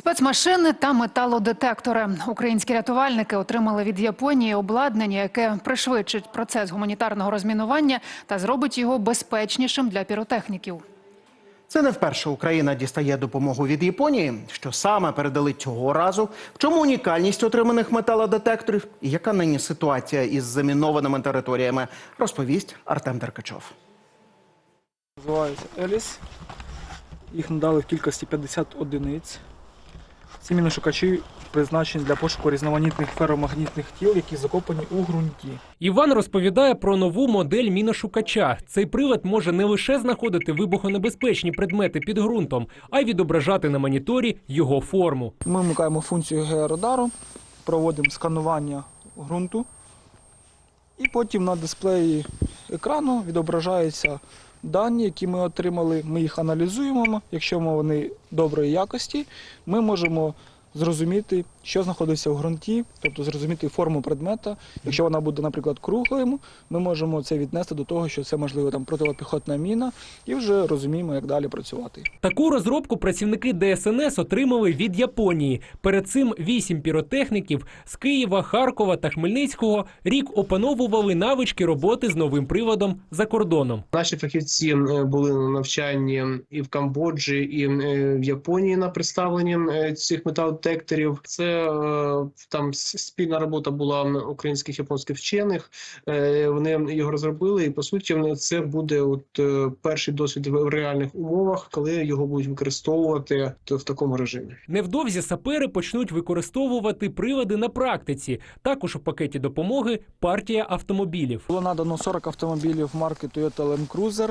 Спецмашини та металодетектори. Українські рятувальники отримали від Японії обладнання, яке пришвидшить процес гуманітарного розмінування та зробить його безпечнішим для піротехніків. Це не вперше Україна дістає допомогу від Японії. Що саме передали цього разу? В чому унікальність отриманих металодетекторів? І яка нині ситуація із замінованими територіями? Розповість Артем Деркачов. Називаються Еліс. Їх надали в кількості 50 одиниць. Ці міношукачі призначені для пошуку різноманітних ферромагнітних тіл, які закопані у ґрунті. Іван розповідає про нову модель міношукача. Цей привод може не лише знаходити вибухонебезпечні предмети під ґрунтом, а й відображати на моніторі його форму. Ми вмикаємо функцію георадару, проводимо сканування ґрунту, і потім на дисплеї екрану відображаються дані, які ми отримали. Ми їх аналізуємо. Якщо вони доброї якості, ми можемо зрозуміти, що знаходиться в ґрунті, тобто зрозуміти форму предмета. Якщо вона буде, наприклад, круглою, ми можемо це віднести до того, що це можливо там протипіхотна міна, і вже розуміємо, як далі працювати. Таку розробку працівники ДСНС отримали від Японії. Перед цим вісім піротехніків з Києва, Харкова та Хмельницького рік опановували навички роботи з новим приводом за кордоном. Наші фахівці е, були на навчанні і в Камбоджі, і е, в Японії на представленні е, цих металодетекторів. Це е, там спільна робота була українських японських вчених. Е, Вони його розробили, і по суті, це буде от е, перший досвід в реальних умовах, коли його будуть використовувати в такому режимі. Невдовзі сапери почнуть використовувати приводи на практиці. Також у пакеті допомоги партія автомобілів. Було надано 40 автомобілів марки Toyota Land Cruiser,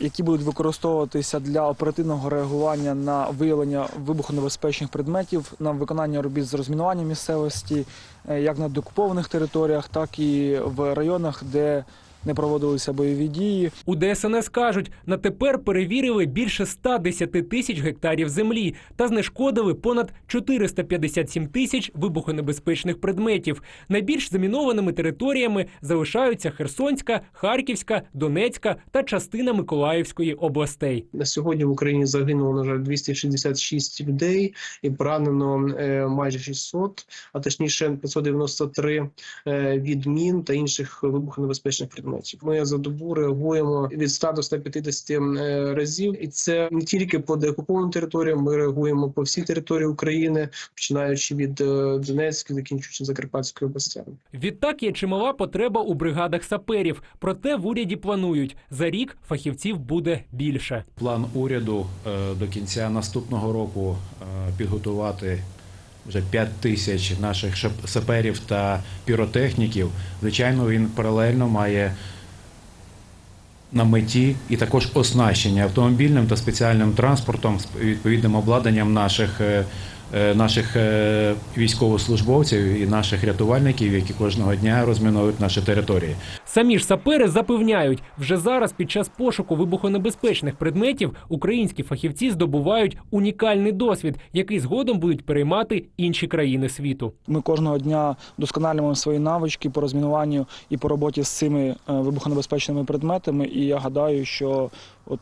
які будуть використовуватися для оперативного реагування на виявлення вибухонебезпечних предметів, на виконання робіт з розмінування місцевості, е, як на докупованих територіях, так і в районах, де не проводилися бойові дії. У ДСНС кажуть, на тепер перевірили більше 110 тисяч гектарів землі та знешкодили понад 457 тисяч вибухонебезпечних предметів. Найбільш замінованими територіями залишаються Херсонська, Харківська, Донецька та частина Миколаївської областей. На сьогодні в Україні загинуло, на жаль, 266 людей і поранено е, майже 600, а точніше 593 е, від мін та інших вибухонебезпечних предметів. Ми за добу реагуємо від 100 до 150 е, разів, і це не тільки по деокупованим територіям. Ми реагуємо по всій території України, починаючи від е, Донецької, закінчуючи Закарпатською областями. Відтак є чимала потреба у бригадах саперів. Проте в уряді планують за рік фахівців буде більше. План уряду е, до кінця наступного року підготувати вже 5 тисяч наших саперів та піротехніків. Звичайно, він паралельно має на меті і також оснащення автомобільним та спеціальним транспортом з відповідним обладнанням наших. е, е, Наших е, військовослужбовців і наших рятувальників, які кожного дня розмінують наші території. Самі ж сапери запевняють, вже зараз під час пошуку вибухонебезпечних предметів українські фахівці здобувають унікальний досвід, який згодом будуть переймати інші країни світу. Ми кожного дня досконалюємо свої навички по розмінуванню і по роботі з цими е, вибухонебезпечними предметами. І я гадаю, що от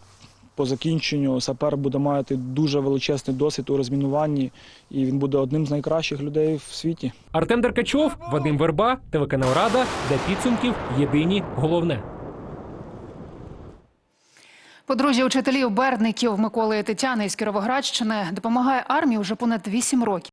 по закінченню сапер буде мати дуже величезний досвід у розмінуванні, і він буде одним з найкращих людей в світі. Артем Деркачов, Вадим Верба, телеканал Рада для підсумків. Єдині головне. Подружжя учителів Берників Миколи і Тетяни із Кіровоградщини допомагає армії вже понад 8 років.